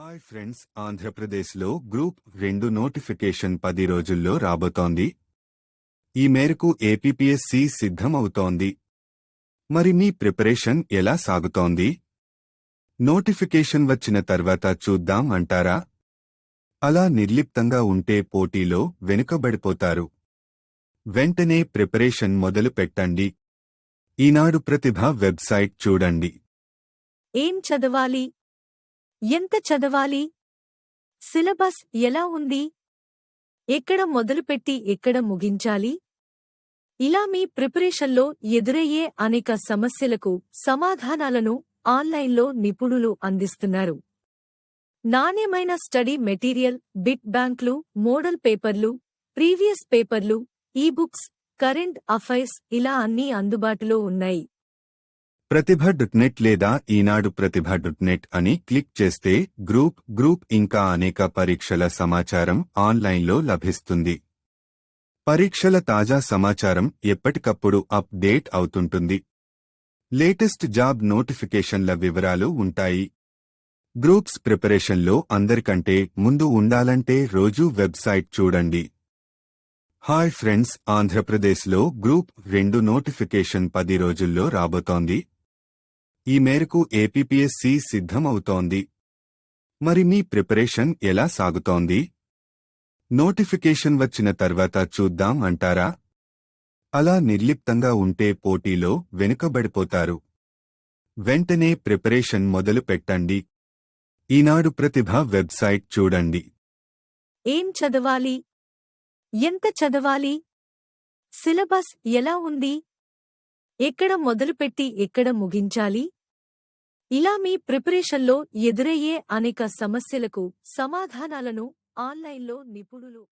Hi friends ఆంధ్రప్రదేశ్లో group రెండు notification పది రోజుల్లో రాబోతోంది. ఈ మేరకు ఏపీపీఎస్సీ సిద్ధమవుతోంది. మరి మీ ప్రిపరేషన్ ఎలా సాగుతోంది? నోటిఫికేషన్ వచ్చిన తర్వాత చూద్దాం అంటారా? అలా నిర్లిప్తంగా ఉంటే పోటీలో వెనుకబడిపోతారు. వెంటనే ప్రిపరేషన్ మొదలు పెట్టండి. ఈనాడు ప్రతిభ వెబ్సైట్ చూడండి. ఏం చదవాలి? ఎంత చదవాలి? సిలబస్ ఎలా ఉంది? ఎక్కడ మొదలుపెట్టి ఎక్కడ ముగించాలి? ఇలా మీ ప్రిపరేషన్లో ఎదురయ్యే అనేక సమస్యలకు సమాధానాలను ఆన్లైన్లో నిపుణులు అందిస్తున్నారు. నాణ్యమైన స్టడీ మెటీరియల్ బిట్ బ్యాంక్లు మోడల్ పేపర్లు ప్రీవియస్ పేపర్లు ఈబుక్స్ కరెంట్ అఫైర్స్ ఇలా అన్నీ అందుబాటులో ఉన్నాయి. ప్రతిభ డుట్ నెట్ లేదా ఈనాడు ప్రతిభ డుట్ నెట్ అని క్లిక్ చేస్తే గ్రూప్ గ్రూప్ ఇంకా అనేక పరీక్షల సమాచారం ఆన్లైన్లో లభిస్తుంది. పరీక్షల తాజా సమాచారం ఎప్పటికప్పుడు అప్డేట్ అవుతుంటుంది. లేటెస్ట్ జాబ్ నోటిఫికేషన్ల వివరాలు ఉంటాయి. గ్రూప్స్ ప్రిపరేషన్లో అందరికంటే ముందు ఉండాలంటే రోజూ వెబ్సైట్ చూడండి. హాయ్ ఫ్రెండ్స్ ఆంధ్రప్రదేశ్లో గ్రూప్ రెండు నోటిఫికేషన్ పది రోజుల్లో రాబోతోంది. ఈ మేరకు ఏపీపీఎస్సీ సిద్ధమవుతోంది. మరి మీ ప్రిపరేషన్ ఎలా సాగుతోంది? నోటిఫికేషన్ వచ్చిన తర్వాత చూద్దాం అంటారా? అలా నిర్లిప్తంగా ఉంటే పోటీలో వెనుకబడిపోతారు. వెంటనే ప్రిపరేషన్ మొదలు పెట్టండి. ఈనాడు ప్రతిభ వెబ్సైట్ చూడండి. ఏం చదవాలి? ఎంత చదవాలి? సిలబస్ ఎలా ఉంది? ఎక్కడ మొదలుపెట్టి ఎక్కడ ముగించాలి? ఇలా మీ ప్రిపరేషన్లో ఎదురయ్యే అనేక సమస్యలకు సమాధానాలను ఆన్లైన్లో నిపుణులు